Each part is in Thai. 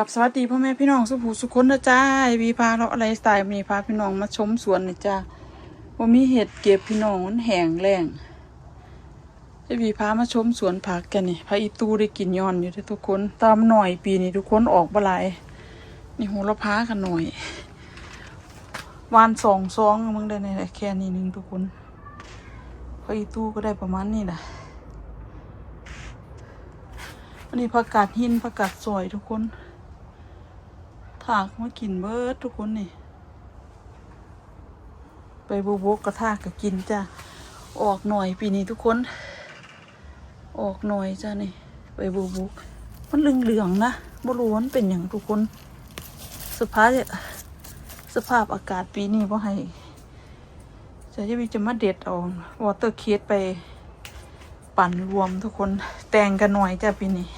กับสวัสดีพ่อแม่พี่น้องสุภูสุคนนะจ้าไอวีพาเราอะไรสไตล์มีพาพี่น้องมาชมสวนนะจ้าว่ามีเห็ดเก็บพี่น้องมันแห้งแล้งไอวีพามาชมสวนผักกันนี่พาอีตูได้กินย้อนอยู่เด้ทุกคนตามหน่อยปีนี้ทุกคนออกบลายนี่โหระพากันหน่อย วานสองซองมึงได้ในแค่นี้หนึงทุกคนพาอีตูก็ได้ประมาณนี้แหละอันนี้ผักกาดหินผักกาดสวยทุกคน ถากมากินเบิร์ดทุกคนนี่ ไปบูบกกระทากก็กินจ้ะ ออกหน่อยปีนี้ทุกคน ออกหน่อยจ้ะนี่ ไปบูบกมันเหลืองๆนะบรู้ว่ามันเป็นอย่างทุกคน สภาพสภาพอากาศปีนี้บ่ให้จะจะมีจะมาเด็ดเอาวอเตอร์เคสไปปั่นรวมทุกคนแต่งกันหน่อยจ้ะปีนี้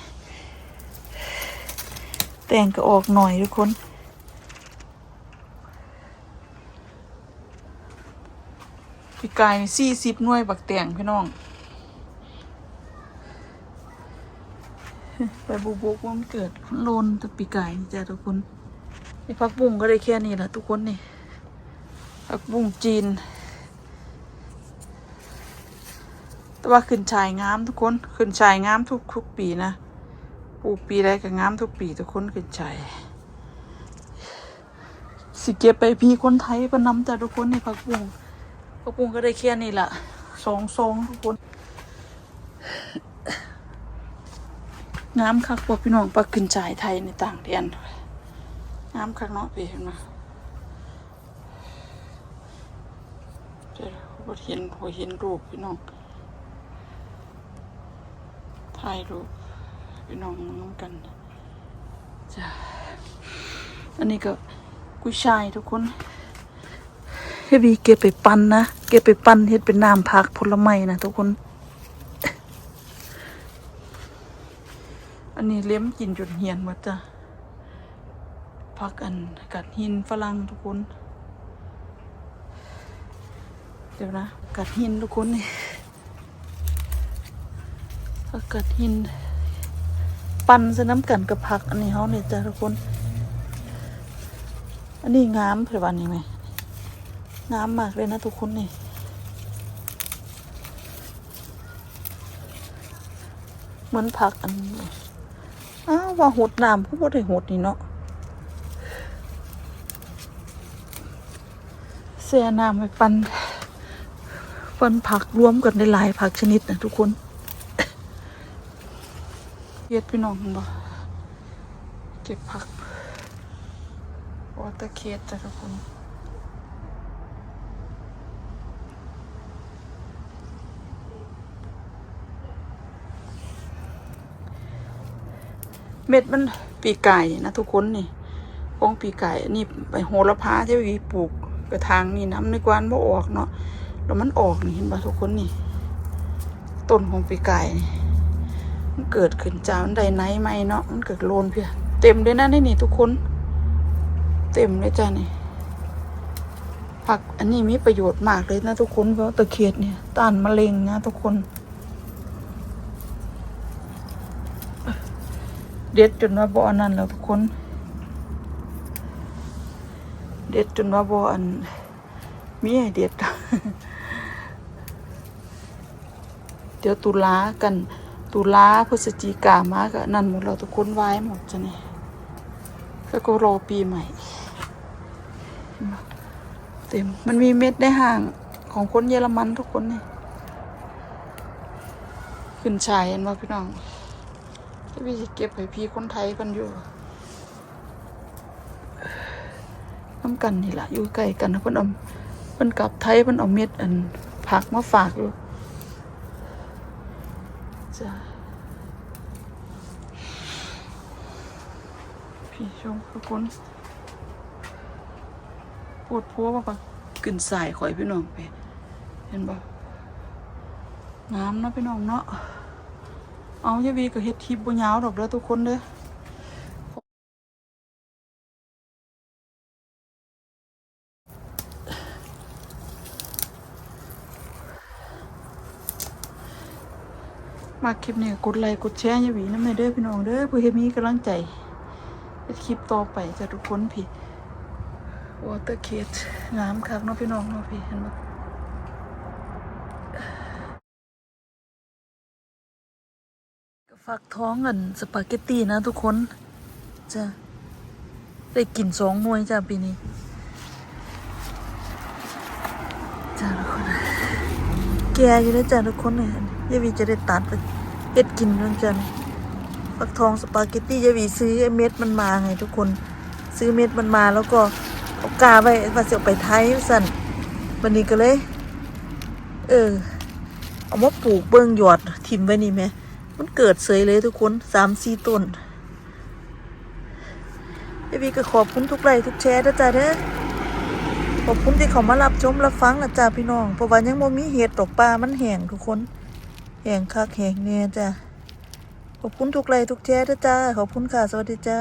แต่งก็ออกหน่อยทุกคน พี่กายสี่สิบหน่วยบักแต่งพี่น้อง ไปบุกบุกว่ามันเกิดโลนแตะปีกายนี่จ้ะทุกคนนี่พักบุ้งก็ได้แค่นี้แหละทุกคนนี่พักบุ้งจีน แต่ว่าขึ้นชายงามทุกคน ขึ้นชายงามทุกทุกปีนะ ปลูกปีใดก็งามทุกปีทุกคนขึ้นชายสิเก็บไปพี่คนไทยปนำจ้ะทุกคนนี่ผักบุ้งผักบุ้งก็ได้แค่นี้ละสองซองทุกคนงามคักพวกพี่น้องปักขึ้นชายไทยในต่างแดนงามคักเนาะพี่เห็นไหมเดี๋ยวเห็นบ่เห็นรูปพี่น้องถ่ายรูป พี่น้องน้องกันจ้ะอันนี้ก็กุ้ยช่ายทุกคนเฮบีเก็บไปปั่นนะเก็บไปปั่นเฮ็ดเป็นน้ำผักผลไม้นะทุกคน อันนี้เลี้ยมกินจนเหียนหมดจ้ะผักอันกัดหินฝรั่งทุกคนเดี๋ยวนะกัดหินทุกคนนี่ผัดหิน ปั่นใส่น้ำกันกับผัก อันนี้เขาเนี่ยจ้ะทุกคน อันนี้งามเผื่อวันนี้ไหมงามมากเลยนะทุกคนนี่เหมือนผักอันนี้อ้าวว่าหดน้ำผู้บ่ได้หดนี่เนาะเสียน้ำไปปั่นปั่นผักรวมกันได้หลายผักชนิดนะทุกคน เฮ็ดพี่น้องเห็นบ่เก็บผักวอเตอร์เคสจ้ะทุกคนเม็ดมันปีไก่นะทุกคนนี่ของปีไก่นี่ไปโหระพาที่วีปลูกกระถางนี่น้ำในกวานบ่ออกเนาะแล้วมันออกนี่เห็นบ่ะทุกคนนี่ต้นของปีไก่นี่ มันเกิดขึ้นจากมันไดไหนไหมเนาะมันเกิดโลนเพียเต็มเลยนะนี่นี่ทุกคน เต็มเลยจ้านี่ผักอันนี้มีประโยชน์มากเลยนะทุกคนเพราะตะเคียดเนี่ยต้านมะเร็งนะทุกคน เด็ดจนว่าบ่อนั่นแล้วทุกคน เด็ดจนว่าบ่อันมีให้เด็ดเดี๋ยวตุลากัน ตุลาพฤศจิกามาก็นั่นหมดเราทุกคนไว้หมดจ้ะนี่แล้วก็รอปีใหม่ เต็ม มันมีเม็ดในห่างของคนเยอรมันทุกคนนี่ขึ้นชายเห็นว่าพี่น้องที่พี่สิเก็บให้พี่คนไทยกันอยู่น้ำกันนี่แหละอยู่ใกล้กันนะเพิ่นเอาเพิ่นกลับไทยเพิ่นเอาเม็ดอันผักมาฝากอยู่ จ้ะพี่ชมทุกคนปวดพัวมากปะกึ่นสายข่อยพี่น้องไป เห็นบ่งามเนาะพี่น้องเนาะเอาอย่าวีก็เฮ็ดทิพย์บ่ยาวดอกเด้อทุกคนเด้อ มาคลิปนี้กดไลค์กดแชร์ยาหวีน้ำในเด้อพี่น้องเด้อเพื่อให้มีกำลังใจคลิปต่อไปจะทุกคนพี่วอเตอร์เคสงามคักเนาะพี่น้องเนาะพี่เห็นบ่ก็ฝากท้องกันสปาเกตตีนะทุกคนจ้ะได้กินสองหน่วยจ้ะปีนี้จ้ะทุกคนแกอยู่แล้วจ้ะทุกคนเนี่ย ยายวีจะได้ตัดเอ็ดกินนั่นจ้ะฟักทองสปาเกตตี้ยายวีซื้อไอ้เม็ดมันมาไงทุกคน ซื้อเม็ดมันมาแล้วก็เอากาไว้ว่าจะเอาไปไทยสั่นวันนี้ก็เลย เออ เอามาปลูกเบิ้องหยอดทิมไว้นี่ไหมมันเกิดเสยเลยทุกคนสามสี่ต้นยายวีก็ขอบคุณทุกไลค์ทุกแชร์นะจ๊ะเด้อขอบคุณที่เขามารับชมรับฟังนะจ้าพี่น้องเพราะว่ายังบ่มีเห็ดดอกปลามันแห้งทุกคน แห้งคักแห้งแน่จ้าขอบคุณทุกไลค์ทุกแชร์นะจ้า ขอบคุณค่ะ สวัสดีจ้า